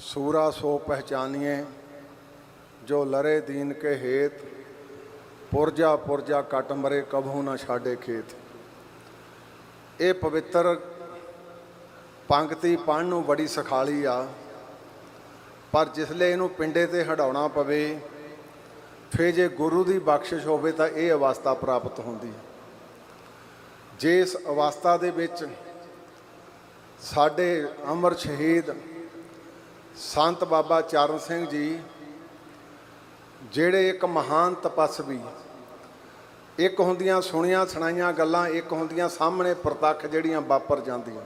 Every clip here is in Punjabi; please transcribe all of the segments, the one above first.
सूरा सो पहचानिए जो लरे दीन के हेत ਪੁਰਜਾ ਪੁਰਜਾ ਕਟ ਮਰੇ ਕਭੂ ਨਾ ਛਾੜੇ ਖੇਤ ਇਹ ਪਵਿੱਤਰ ਪੰਕਤੀ ਪੜ੍ਹਨ ਨੂੰ ਬੜੀ ਸਖਾਲੀ ਆ ਪਰ ਜਿਸਲੇ ਇਹਨੂੰ ਪਿੰਡੇ ਤੇ ਹਟਾਉਣਾ ਪਵੇ ਫੇ ਜੇ ਗੁਰੂ ਦੀ ਬਖਸ਼ਿਸ਼ ਹੋਵੇ ਤਾਂ ਇਹ ਅਵਸਥਾ ਪ੍ਰਾਪਤ ਹੁੰਦੀ ਹੈ ਜੇ ਇਸ ਅਵਸਥਾ ਦੇ ਵਿੱਚ ਸਾਡੇ ਅਮਰ ਸ਼ਹੀਦ ਸੰਤ ਬਾਬਾ ਚਰਨ ਸਿੰਘ ਜੀ, ਜਿਹੜੇ ਇੱਕ ਮਹਾਨ ਤਪਸਵੀ, ਇੱਕ ਹੁੰਦੀਆਂ ਸੁਣੀਆਂ ਸੁਣਾਈਆਂ ਗੱਲਾਂ, ਇੱਕ ਹੁੰਦੀਆਂ ਸਾਹਮਣੇ ਪ੍ਰਤੱਖ ਜਿਹੜੀਆਂ ਵਾਪਰ ਜਾਂਦੀਆਂ।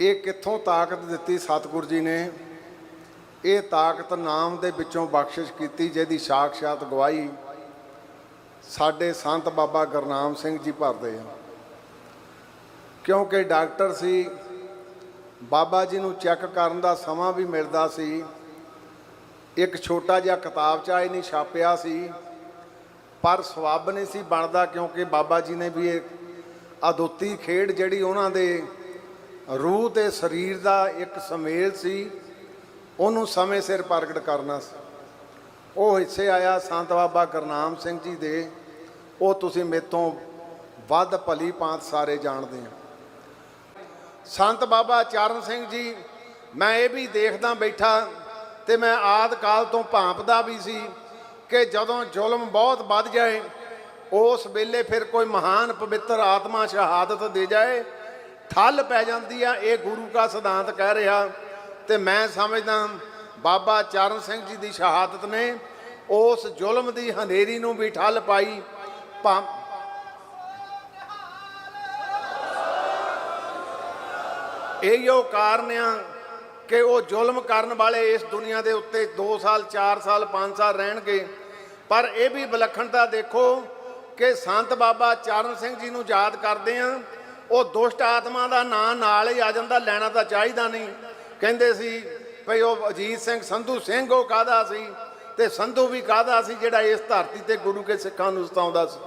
ਇਹ ਕਿੱਥੋਂ ਤਾਕਤ ਦਿੱਤੀ ਸਤਿਗੁਰੂ ਜੀ ਨੇ? ਇਹ ਤਾਕਤ ਨਾਮ ਦੇ ਵਿੱਚੋਂ ਬਖਸ਼ਿਸ਼ ਕੀਤੀ, ਜਿਹਦੀ ਸਾਖਸ਼ਾਤ ਗਵਾਹੀ ਸਾਡੇ ਸੰਤ ਬਾਬਾ ਗੁਰਨਾਮ ਸਿੰਘ ਜੀ ਭਰਦੇ ਆ। ਕਿਉਂਕਿ ਡਾਕਟਰ ਸੀ ਬਾਬਾ ਜੀ ਨੂੰ ਚੈੱਕ ਕਰਨ ਦਾ ਸਮਾਂ ਵੀ ਮਿਲਦਾ ਸੀ। ਇੱਕ ਛੋਟਾ ਜਿਹਾ ਕਿਤਾਬਚਾ ਹੀ ਨਹੀਂ ਛਾਪਿਆ ਸੀ। ਪਰ ਸਵਾਬ ਨਹੀਂ ਸੀ ਬਣਦਾ ਕਿਉਂਕਿ ਬਾਬਾ ਜੀ ਨੇ ਵੀ ਇਹ ਅਦੁੱਤੀ ਖੇਡ ਜਿਹੜੀ ਉਹਨਾਂ ਦੇ ਰੂਹ ਤੇ ਸਰੀਰ ਦਾ ਇੱਕ ਸਮੇਲ ਸੀ, ਉਹਨੂੰ ਸਮੇਂ ਸਿਰ ਪ੍ਰਗਟ ਕਰਨਾ ਸੀ। ਉਹ ਹਿੱਸੇ ਆਇਆ ਸੰਤ ਬਾਬਾ ਗੁਰਨਾਮ ਸਿੰਘ ਜੀ ਦੇ। ਉਹ ਤੁਸੀਂ ਮੇਤੋਂ ਵੱਧ ਭਲੀ ਪਾਂਤ ਸਾਰੇ ਜਾਣਦੇ ਆ ਸੰਤ ਬਾਬਾ ਚਰਨ ਸਿੰਘ ਜੀ, ਮੈਂ ਇਹ ਵੀ ਦੇਖਦਾ ਬੈਠਾ ਤੇ ਮੈਂ ਆਦ ਕਾਲ ਤੋਂ ਭਾਂਪਦਾ ਵੀ ਸੀ ਕਿ ਜਦੋਂ ਜ਼ੁਲਮ ਬਹੁਤ ਵੱਧ ਜਾਏ, ਉਸ ਵੇਲੇ ਫਿਰ ਕੋਈ ਮਹਾਨ ਪਵਿੱਤਰ ਆਤਮਾ ਸ਼ਹਾਦਤ ਦੇ ਜਾਏ, ਠੱਲ ਪੈ ਜਾਂਦੀ ਆ, ਇਹ ਗੁਰੂ ਦਾ ਸਿਧਾਂਤ ਕਹਿ ਰਿਹਾ। ਤੇ ਮੈਂ ਸਮਝਦਾ ਬਾਬਾ ਚਰਨ ਸਿੰਘ ਜੀ ਦੀ ਸ਼ਹਾਦਤ ਨੇ ਉਸ ਜ਼ੁਲਮ ਦੀ ਹਨੇਰੀ ਨੂੰ ਵੀ ਠੱਲ ਪਾਈ ਇਹੋ ਕਾਰਨ ਆ ਕਿ ਉਹ ਜ਼ੁਲਮ ਕਰਨ ਵਾਲੇ ਇਸ ਦੁਨੀਆ ਦੇ ਉੱਤੇ 2 ਸਾਲ 4 ਸਾਲ 5 ਸਾਲ ਰਹਿਣਗੇ। ਪਰ ਇਹ ਵੀ ਵਿਲੱਖਣਤਾ ਦੇਖੋ ਕਿ ਸੰਤ ਬਾਬਾ ਚਰਨ ਸਿੰਘ ਜੀ ਨੂੰ ਯਾਦ ਕਰਦੇ ਆ, ਉਹ ਦੁਸ਼ਟ ਆਤਮਾ ਦਾ ਨਾਂ ਨਾਲ ਹੀ ਆ ਜਾਂਦਾ, ਲੈਣਾ ਤਾਂ ਚਾਹੀਦਾ ਨਹੀਂ। ਕਹਿੰਦੇ ਸੀ ਭਈ ਉਹ ਅਜੀਤ ਸਿੰਘ, ਸੰਧੂ ਸਿੰਘ ਉਹ ਕਾਹਦਾ ਸੀ? ਤੇ ਸੰਧੂ ਵੀ ਕਾਹਦਾ ਸੀ ਜਿਹੜਾ ਇਸ ਧਰਤੀ ਤੇ ਗੁਰੂ ਕੇ ਸਿੱਖਾਂ ਨੂੰ ਸਤਾਉਂਦਾ ਸੀ?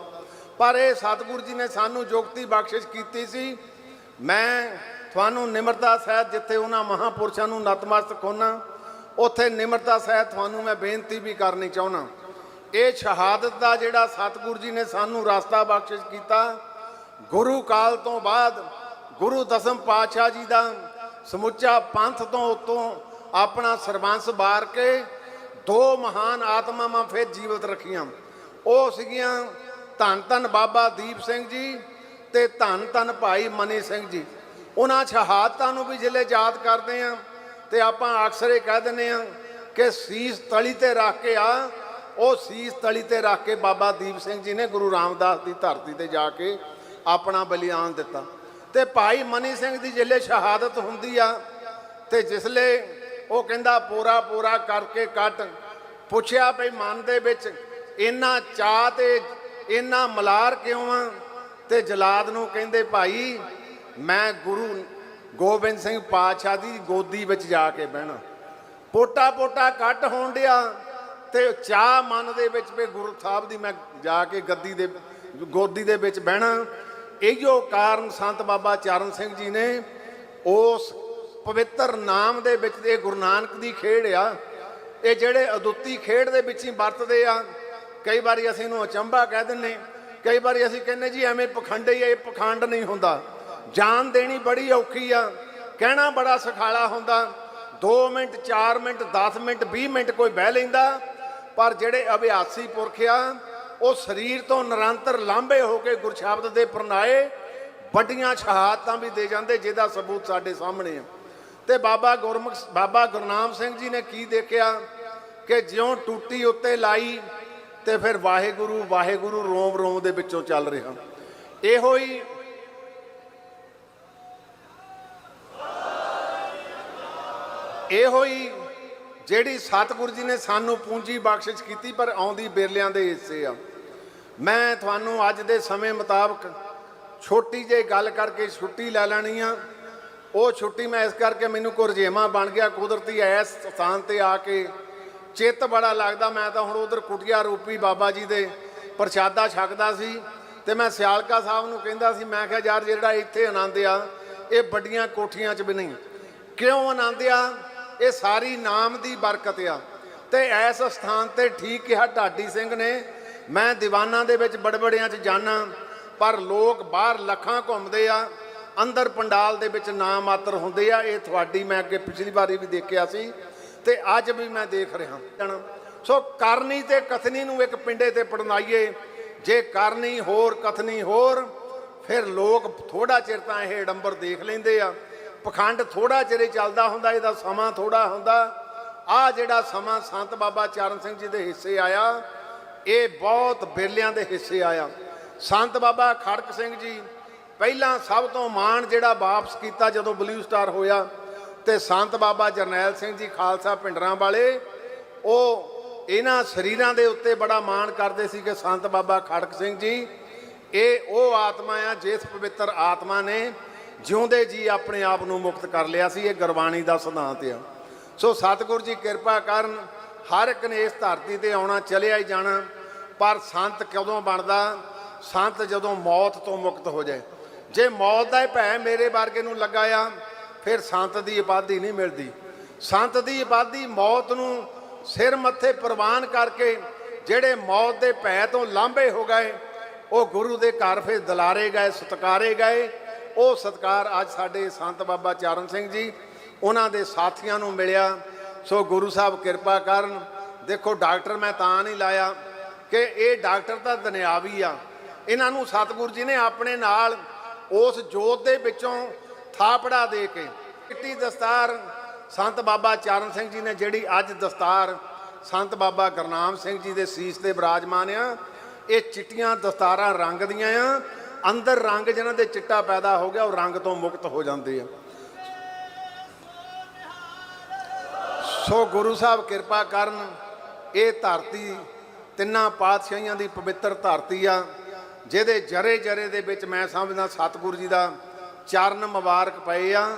ਪਰ ਇਹ ਸਤਿਗੁਰੂ ਜੀ ਨੇ ਸਾਨੂੰ ਜੁਗਤੀ ਬਖਸ਼ਿਸ਼ ਕੀਤੀ ਸੀ। ਮੈਂ ਤੁਹਾਨੂੰ ਨਿਮਰਤਾ ਸਹਿਤ ਜਿੱਥੇ ਉਹਨਾਂ ਮਹਾਪੁਰਸ਼ਾਂ ਨੂੰ ਨਤਮਸਤਕ ਹੋਣਾ ਉੱਥੇ ਨਿਮਰਤਾ ਸਹਿਤ ਤੁਹਾਨੂੰ ਮੈਂ ਬੇਨਤੀ ਵੀ ਕਰਨੀ ਚਾਹੁੰਦਾ। ਇਹ ਸ਼ਹਾਦਤ ਦਾ ਜਿਹੜਾ ਸਤਿਗੁਰੂ ਜੀ ਨੇ ਸਾਨੂੰ ਰਸਤਾ ਬਖਸ਼ਿਸ਼ ਕੀਤਾ, ਗੁਰੂ ਕਾਲ ਤੋਂ ਬਾਅਦ ਗੁਰੂ ਦਸਮ ਪਾਤਸ਼ਾਹ ਜੀ ਦਾ ਸਮੁੱਚਾ ਪੰਥ ਤੋਂ ਉਤੋਂ ਆਪਣਾ ਸਰਬੰਸ ਬਾਰ ਕੇ ਦੋ ਮਹਾਨ ਆਤਮਾਵਾਂ ਫਿਰ ਜੀਵਤ ਰੱਖੀਆਂ। ਉਹ ਸੀਗੀਆਂ ਧੰਨ ਧੰਨ ਬਾਬਾ ਦੀਪ ਸਿੰਘ ਜੀ ਤੇ ਧੰਨ ਧੰਨ ਭਾਈ ਮਨੀ ਸਿੰਘ ਜੀ। ਉਹਨਾਂ ਸ਼ਹਾਦਤਾਂ ਨੂੰ ਵੀ ਜਿਲੇ ਯਾਦ ਕਰਦੇ ਆ ਤੇ ਆਪਾਂ ਅਕਸਰ ਇਹ ਕਹਿ ਦਿੰਦੇ ਆ ਕਿ ਸੀਸ ਤਲੀ ਤੇ ਰੱਖ ਕੇ ਆ, ਉਹ ਸੀਸ ਤਲੀ ਤੇ ਰੱਖ ਕੇ ਬਾਬਾ ਦੀਪ ਸਿੰਘ ਜੀ ਨੇ ਗੁਰੂ ਰਾਮਦਾਸ ਦੀ ਧਰਤੀ ਤੇ ਜਾ ਕੇ ਆਪਣਾ ਬਲੀਦਾਨ ਦਿੱਤਾ। ਤੇ ਭਾਈ ਮਨੀ ਸਿੰਘ ਦੀ ਜਿਲੇ ਸ਼ਹਾਦਤ ਹੁੰਦੀ ਆ ਤੇ ਜਿਸਲੇ ਉਹ ਕਹਿੰਦਾ ਪੂਰਾ ਪੂਰਾ ਕਰਕੇ ਕੱਟ, ਪੁੱਛਿਆ ਭਈ ਮਨ ਦੇ ਵਿੱਚ ਇੰਨਾ ਚਾਹ ਤੇ ਇੰਨਾ ਮਲਾਰ ਕਿਉਂ ਆ? ਤੇ ਜਲਾਦ ਨੂੰ ਕਹਿੰਦੇ ਭਾਈ ਮੈਂ ਗੁਰੂ ਗੋਬਿੰਦ ਸਿੰਘ ਪਾਤਸ਼ਾਹ ਦੀ ਗੋਦੀ ਵਿੱਚ ਜਾ ਕੇ ਬਹਿਣਾ। ਪੋਟਾ ਪੋਟਾ ਕੱਟ ਹੋਣ ਡਿਆ ਤੇ ਚਾਹ ਮਨ ਦੇ ਵਿੱਚ ਵੀ ਗੁਰੂ ਸਾਹਿਬ ਦੀ ਮੈਂ ਜਾ ਕੇ ਗੱਦੀ ਦੇ ਗੋਦੀ ਦੇ ਵਿੱਚ ਬਹਿਣਾ। ਇਹੋ ਕਾਰਨ ਸੰਤ ਬਾਬਾ ਚਰਨ ਸਿੰਘ ਜੀ ਨੇ ਉਸ ਪਵਿੱਤਰ ਨਾਮ ਦੇ ਵਿੱਚ ਇਹ ਗੁਰੂ ਨਾਨਕ ਦੀ ਖੇਡ ਆ। ਇਹ ਜਿਹੜੇ ਅਦੁੱਤੀ ਖੇਡ ਦੇ ਵਿੱਚ ਹੀ ਵਰਤਦੇ ਆ। ਕਈ ਵਾਰੀ ਅਸੀਂ ਇਹਨੂੰ ਅਚੰਭਾ ਕਹਿ ਦਿੰਨੇ ਕਈ ਵਾਰੀ ਅਸੀਂ ਕਹਿੰਨੇ ਜੀ ਐਵੇਂ ਪਖੰਡ ਹੀ ਆ, ਇਹ ਪਖੰਡ ਨਹੀਂ ਹੁੰਦਾ। ਜਾਨ ਦੇਣੀ ਬੜੀ ਔਖੀ ਆ, ਕਹਿਣਾ ਬੜਾ ਸਖਾਲਾ ਹੁੰਦਾ। 2 ਮਿੰਟ 4 ਮਿੰਟ 10 ਮਿੰਟ 20 ਮਿੰਟ ਕੋਈ ਬਹਿ ਲੈਂਦਾ, ਪਰ ਜਿਹੜੇ ਅਭਿਆਸੀ ਪੁਰਖ ਆ, ਉਹ ਸਰੀਰ ਤੋਂ ਨਿਰੰਤਰ ਲਾਂਭੇ ਹੋ ਕੇ ਗੁਰਸ਼ਬਦ ਦੇ ਪ੍ਰਣਾਏ, ਵੱਡੀਆਂ ਸ਼ਹਾਦਤਾਂ ਵੀ ਦੇ ਜਾਂਦੇ, ਜਿਹਦਾ ਸਬੂਤ ਸਾਡੇ ਸਾਹਮਣੇ ਆ। ਤੇ ਬਾਬਾ ਗੁਰਮੁਖ, ਬਾਬਾ ਗੁਰਨਾਮ ਸਿੰਘ ਜੀ ਨੇ ਕੀ ਦੇਖਿਆ ਕਿ ਜਿਉਂ ਟੂਟੀ ਉੱਤੇ ਲਾਈ, ਤੇ ਫਿਰ ਵਾਹਿਗੁਰੂ ਵਾਹਿਗੁਰੂ ਰੋਮ ਰੋਮ ਦੇ ਵਿੱਚੋਂ ਚੱਲ ਰਿਹਾ। ਇਹੋ ਹੀ ਇਹੋ ਹੀ ਜਿਹੜੀ ਸਤਿਗੁਰੂ ਜੀ ਨੇ ਸਾਨੂੰ ਪੂੰਜੀ ਬਖਸ਼ਿਸ਼ ਕੀਤੀ, ਪਰ ਆਉਂਦੀ ਬੇਰਲਿਆਂ ਦੇ ਹਿੱਸੇ ਆ। ਮੈਂ ਤੁਹਾਨੂੰ ਅੱਜ ਦੇ ਸਮੇਂ ਮੁਤਾਬਕ ਛੋਟੀ ਜਿਹੀ ਗੱਲ ਕਰਕੇ ਛੁੱਟੀ ਲੈ ਲੈਣੀ ਆ। ਉਹ ਛੁੱਟੀ ਮੈਂ ਇਸ ਕਰਕੇ ਮੈਨੂੰ ਕੋ ਬਣ ਗਿਆ, ਕੁਦਰਤੀ ਐਸ ਸਥਾਨ ਤੇ ਆ ਕੇ ਚਿੱਤ ਬੜਾ ਲੱਗਦਾ। ਮੈਂ ਤਾਂ ਹੁਣ ਉਧਰ ਕੁਟਿਆ ਰੂਪੀ ਬਾਬਾ ਜੀ ਦੇ ਪ੍ਰਸ਼ਾਦਾ ਛਕਦਾ ਸੀ ਤੇ ਮੈਂ ਸਿਆਲਕਾ ਸਾਹਿਬ ਨੂੰ ਕਹਿੰਦਾ ਸੀ, ਮੈਂ ਕਿਹਾ ਯਾਰ ਜਿਹੜਾ ਇੱਥੇ ਆਨੰਦ ਆ, ਇਹ ਵੱਡੀਆਂ ਕੋਠੀਆਂ 'ਚ ਵੀ ਨਹੀਂ। ਕਿਉਂ ਆਨੰਦ ਆ? ਇਹ ਸਾਰੀ ਨਾਮ ਦੀ ਬਰਕਤ ਆ। ਤੇ ਐਸ ਸਥਾਨ ਤੇ ਠੀਕ ਕਿਹਾ ਢਾਡੀ ਸਿੰਘ ਨੇ। ਮੈਂ ਦੀਵਾਨਾਂ ਦੇ ਵਿੱਚ ਬੜਬੜਿਆਂ 'ਚ ਜਾਣਾ ਪਰ ਲੋਕ ਬਾਹਰ ਲੱਖਾਂ ਘੁੰਮਦੇ ਆ। ਅੰਦਰ ਪੰਡਾਲ ਦੇ ਵਿੱਚ ਨਾਮ ਮਾਤਰ ਹੁੰਦੇ ਆ। ਇਹ ਤੁਹਾਡੀ ਮੈਂ ਅੱਗੇ ਪਿਛਲੀ ਵਾਰੀ ਵੀ ਦੇਖਿਆ ਸੀ ਤੇ ਅੱਜ ਵੀ ਮੈਂ ਦੇਖ ਰਿਹਾ ਜਣਾ ਸੋ ਕਰਨੀ ਤੇ ਕਥਨੀ ਨੂੰ ਇੱਕ ਪਿੰਡੇ ਤੇ ਪੜਨਾਈਏ ਜੇ ਕਰਨੀ ਹੋਰ, ਕਥਨੀ ਹੋਰ, ਫਿਰ ਲੋਕ ਥੋੜਾ ਚਿਰ ਤਾਂ ਇਹ ਡੰਬਰ ਦੇਖ ਲੈਂਦੇ ਆ। ਪਖੰਡ ਥੋੜਾ ਚਿਰ ਚੱਲਦਾ ਹੁੰਦਾ, ਇਹਦਾ ਸਮਾਂ ਥੋੜਾ ਹੁੰਦਾ। ਆ ਜਿਹੜਾ ਸਮਾਂ ਸੰਤ ਬਾਬਾ ਚਰਨ ਸਿੰਘ ਜੀ ਦੇ ਹਿੱਸੇ ਆਇਆ, ਇਹ ਬਹੁਤ ਬਿਰਲਿਆਂ ਦੇ ਹਿੱਸੇ ਆਇਆ। ਸੰਤ ਬਾਬਾ ਖੜਕ ਸਿੰਘ ਜੀ ਪਹਿਲਾਂ ਸਭ ਤੋਂ ਮਾਣ ਜਿਹੜਾ ਵਾਪਸ ਕੀਤਾ ਜਦੋਂ ਬਲੂ ਸਟਾਰ ਹੋਇਆ ਤੇ ਸੰਤ ਬਾਬਾ ਜਰਨੈਲ ਸਿੰਘ ਜੀ ਖਾਲਸਾ ਪਿੰਡਰਾਂ ਵਾਲੇ, ਉਹ ਇਹਨਾਂ ਸਰੀਰਾਂ ਦੇ ਉੱਤੇ ਬੜਾ ਮਾਣ ਕਰਦੇ ਸੀ ਕਿ ਸੰਤ ਬਾਬਾ ਖੜਕ ਸਿੰਘ ਜੀ, ਇਹ ਉਹ ਆਤਮਾ ਆ, ਜਿਸ ਪਵਿੱਤਰ ਆਤਮਾ ਨੇ ਜਿਉਂਦੇ ਜੀ ਆਪਣੇ ਆਪ ਨੂੰ ਮੁਕਤ ਕਰ ਲਿਆ ਸੀ, ਇਹ ਗੁਰਬਾਣੀ ਦਾ ਸਿਧਾਂਤ ਆ। ਸੋ ਸਤਿਗੁਰੂ ਜੀ ਕਿਰਪਾ ਕਰਨ, ਹਰ ਇੱਕ ਨੇ ਇਸ ਧਰਤੀ ਤੇ ਆਉਣਾ, ਚਲਿਆ ਹੀ ਜਾਣਾ, ਪਰ ਸੰਤ ਕਦੋਂ ਬਣਦਾ? ਸੰਤ ਜਦੋਂ ਮੌਤ ਤੋਂ ਮੁਕਤ ਹੋ ਜਾਏ। ਜੇ ਮੌਤ ਦਾ ਹੀ ਭੈ ਮੇਰੇ ਵਰਗੇ ਨੂੰ ਲੱਗਾ ਆ, ਫਿਰ ਸੰਤ ਦੀ ਇਬਾਦੀ ਨਹੀਂ ਮਿਲਦੀ। ਸੰਤ ਦੀ ਆਬਾਦੀ ਮੌਤ ਨੂੰ ਸਿਰ ਮੱਥੇ ਪ੍ਰਵਾਨ ਕਰਕੇ, ਜਿਹੜੇ ਮੌਤ ਦੇ ਭੈ ਤੋਂ ਲਾਂਭੇ ਹੋ ਗਏ, ਉਹ ਗੁਰੂ ਦੇ ਘਰ ਫਿਰ ਦਲਾਰੇ ਗਏ, ਸਤਕਾਰੇ ਗਏ ਉਹ ਸਤਕਾਰ ਅੱਜ ਸਾਡੇ ਸੰਤ ਬਾਬਾ ਚਰਨ ਸਿੰਘ ਜੀ, ਉਹਨਾਂ ਦੇ ਸਾਥੀਆਂ ਨੂੰ ਮਿਲਿਆ। ਸੋ ਗੁਰੂ ਸਾਹਿਬ ਕਿਰਪਾ ਕਰਨ। ਦੇਖੋ ਡਾਕਟਰ ਮੈਂ ਤਾਂ ਨਹੀਂ ਲਾਇਆ ਕਿ ਇਹ ਡਾਕਟਰ ਤਾਂ ਦੁਨਿਆਵੀ ਆ। ਇਹਨਾਂ ਨੂੰ ਸਤਿਗੁਰੂ ਜੀ ਨੇ ਆਪਣੇ ਨਾਲ ਉਸ ਜੋਤ ਦੇ ਵਿੱਚੋਂ ਥਾਪੜਾ ਦੇ ਕੇ ਚਿੱਟੀ ਦਸਤਾਰ ਸੰਤ ਬਾਬਾ ਚਰਨ ਸਿੰਘ ਜੀ ਨੇ, ਜਿਹੜੀ ਅੱਜ ਦਸਤਾਰ ਸੰਤ ਬਾਬਾ ਗੁਰਨਾਮ ਸਿੰਘ ਜੀ ਦੇ ਸੀਸ ਤੇ ਬਿਰਾਜਮਾਨ ਆ, ਇਹ ਚਿੱਟੀਆਂ ਦਸਤਾਰਾਂ ਰੰਗ ਦੀਆਂ ਆ। ਅੰਦਰ ਰੰਗ ਜਿਹਨਾਂ ਦੇ ਚਿੱਟਾ ਪੈਦਾ ਹੋ ਗਿਆ, ਉਹ ਰੰਗ ਤੋਂ ਮੁਕਤ ਹੋ ਜਾਂਦੇ ਆ। ਸੋ ਗੁਰੂ ਸਾਹਿਬ ਕਿਰਪਾ ਕਰਨ, ਇਹ ਧਰਤੀ ਤਿੰਨਾਂ ਪਾਤਸ਼ਾਹੀਆਂ ਦੀ ਪਵਿੱਤਰ ਧਰਤੀ ਆ, ਜਿਹਦੇ ਜਰੇ ਜਰੇ ਦੇ ਵਿੱਚ ਮੈਂ ਸਮਝਦਾ ਸਤਿਗੁਰੂ ਜੀ ਦਾ ਚਰਨ ਮੁਬਾਰਕ ਪਏ ਆ।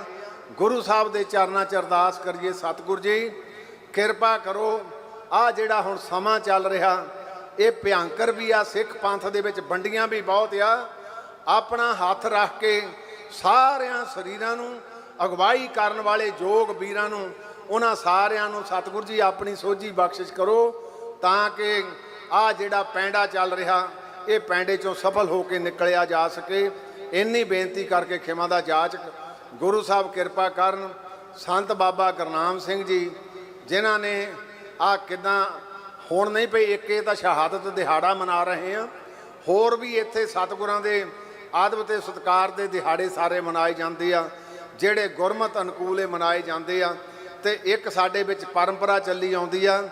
ਗੁਰੂ ਸਾਹਿਬ ਦੇ ਚਰਨਾਂ 'ਚ ਅਰਦਾਸ ਕਰੀਏ ਸਤਿਗੁਰੂ ਜੀ, ਕਿਰਪਾ ਕਰੋ ਆ ਜਿਹੜਾ ਹੁਣ ਸਮਾਂ ਚੱਲ ਰਿਹਾ, ਇਹ ਭਿਆੰਕਰ ਵੀ ਆ, ਸਿੱਖ ਪੰਥ ਦੇ ਵਿੱਚ ਵੰਡੀਆਂ ਵੀ ਬਹੁਤ ਆ। ਆਪਣਾ ਹੱਥ ਰੱਖ ਕੇ ਸਾਰਿਆਂ ਸਰੀਰਾਂ ਨੂੰ ਅਗਵਾਈ ਕਰਨ ਵਾਲੇ ਯੋਗ ਵੀਰਾਂ ਨੂੰ, ਉਹਨਾਂ ਸਾਰਿਆਂ ਨੂੰ ਸਤਿਗੁਰੂ ਜੀ ਆਪਣੀ ਸੋਝੀ ਬਖਸ਼ਿਸ਼ ਕਰੋ ਤਾਂ ਕਿ ਆ ਜਿਹੜਾ ਪੈਂਡਾ ਚੱਲ ਰਿਹਾ, ਇਹ ਪੈਂਡੇ ਚੋਂ ਸਫਲ ਹੋ ਕੇ ਨਿਕਲਿਆ ਜਾ ਸਕੇ। ਇੰਨੀ ਬੇਨਤੀ ਕਰਕੇ ਖਿਮਾ ਦਾ ਜਾਚ ਗੁਰੂ ਸਾਹਿਬ ਕਿਰਪਾ ਕਰਨ, ਸੰਤ ਬਾਬਾ ਗੁਰਨਾਮ ਸਿੰਘ ਜੀ, ਜਿਨ੍ਹਾਂ ਨੇ ਆ ਕਿਦਾਂ, ਹੁਣ ਨਹੀਂ ਪਈ ਇੱਕ ਇਹ ਤਾਂ ਸ਼ਹਾਦਤ ਦਿਹਾੜਾ ਮਨਾ ਰਹੇ ਆ, ਹੋਰ ਵੀ ਇੱਥੇ ਸਤਿਗੁਰਾਂ ਦੇ ਆਦਬ ਤੇ ਸਤਕਾਰ ਦੇ ਦਿਹਾੜੇ ਸਾਰੇ ਮਨਾਏ ਜਾਂਦੇ ਆ, ਜਿਹੜੇ ਗੁਰਮਤ ਅਨੁਕੂਲ ਇਹ ਮਨਾਏ ਜਾਂਦੇ ਆ, ਤੇ ਇੱਕ ਸਾਡੇ ਵਿੱਚ ਪਰੰਪਰਾ ਚੱਲੀ ਆਉਂਦੀ ਆ,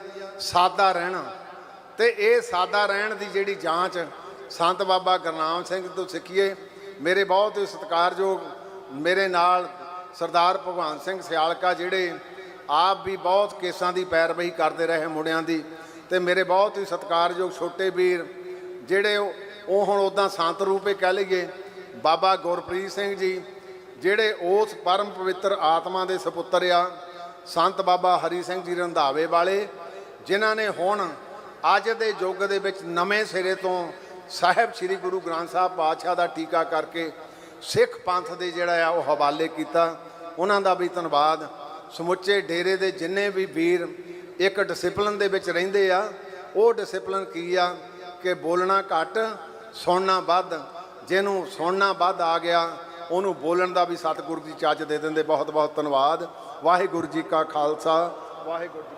ਸਾਦਾ ਰਹਿਣਾ। ਤੇ ਇਹ ਸਾਦਾ ਰਹਿਣ ਦੀ ਜਿਹੜੀ ਜਾਂਚ ਸੰਤ ਬਾਬਾ ਗੁਰਨਾਮ ਸਿੰਘ ਤੋਂ ਸਿੱਖੀਏ, ਮੇਰੇ ਬਹੁਤ ਹੀ ਸਤਿਕਾਰਯੋਗ ਮੇਰੇ ਨਾਲ ਸਰਦਾਰ ਭਗਵਾਨ ਸਿੰਘ ਸਿਆਲਕਾ ਜਿਹੜੇ ਆਪ ਵੀ ਬਹੁਤ ਕੇਸਾਂ ਦੀ ਪੈਰਵਈ ਕਰਦੇ ਰਹੇ ਮੁੰਡਿਆਂ ਦੀ, ਤੇ ਮੇਰੇ ਬਹੁਤ ਹੀ ਸਤਿਕਾਰਯੋਗ ਛੋਟੇ ਵੀਰ ਜਿਹੜੇ ਉਹ ਹੁਣ ਉਦਾਂ ਸੰਤ ਰੂਪੇ ਕਹਿ ਲਈਏ, ਬਾਬਾ ਗੁਰਪ੍ਰੀਤ ਸਿੰਘ ਜੀ, ਜਿਹੜੇ ਉਸ ਪਰਮ ਪਵਿੱਤਰ ਆਤਮਾ ਦੇ ਸੁਪੁੱਤਰ ਆ, ਸੰਤ ਬਾਬਾ ਹਰੀ ਸਿੰਘ ਜੀ ਰੰਧਾਵੇ ਵਾਲੇ, ਜਿਨ੍ਹਾਂ ਨੇ ਹੁਣ ਅੱਜ ਦੇ ਯੁੱਗ ਦੇ ਵਿੱਚ ਨਵੇਂ ਸਿਰੇ ਤੋਂ ਸਾਹਿਬ ਸ੍ਰੀ ਗੁਰੂ ਗ੍ਰੰਥ ਸਾਹਿਬ ਪਾਤਸ਼ਾਹ ਦਾ ਟੀਕਾ ਕਰਕੇ ਸਿੱਖ ਪੰਥ ਦੇ ਜਿਹੜਾ ਆ, ਉਹ ਹਵਾਲੇ ਕੀਤਾ। ਉਹਨਾਂ ਦਾ ਵੀ ਧੰਨਵਾਦ। ਸਮੁੱਚੇ ਡੇਰੇ ਦੇ ਜਿੰਨੇ ਵੀ ਵੀਰ ਇੱਕ ਡਿਸਪਲਿਨ ਦੇ ਵਿੱਚ ਰਹਿੰਦੇ ਆ, ਉਹ ਡਿਸਪਲਿਨ ਕੀ ਆ? ਕਿ ਬੋਲਣਾ ਘੱਟ ਸੁਣਨਾ ਵੱਧ, ਜਿਹਨੂੰ ਸੁਣਨਾ ਵੱਧ ਆ ਗਿਆ, ਉਹਨੂੰ ਬੋਲਣ ਦਾ ਵੀ ਸਤਿਗੁਰੂ ਜੀ ਚੱਜ ਦੇ ਦਿੰਦੇ ਬਹੁਤ ਬਹੁਤ ਧੰਨਵਾਦ। ਵਾਹਿਗੁਰੂ ਜੀ ਕਾ ਖਾਲਸਾ, ਵਾਹਿਗੁਰੂ ਜੀ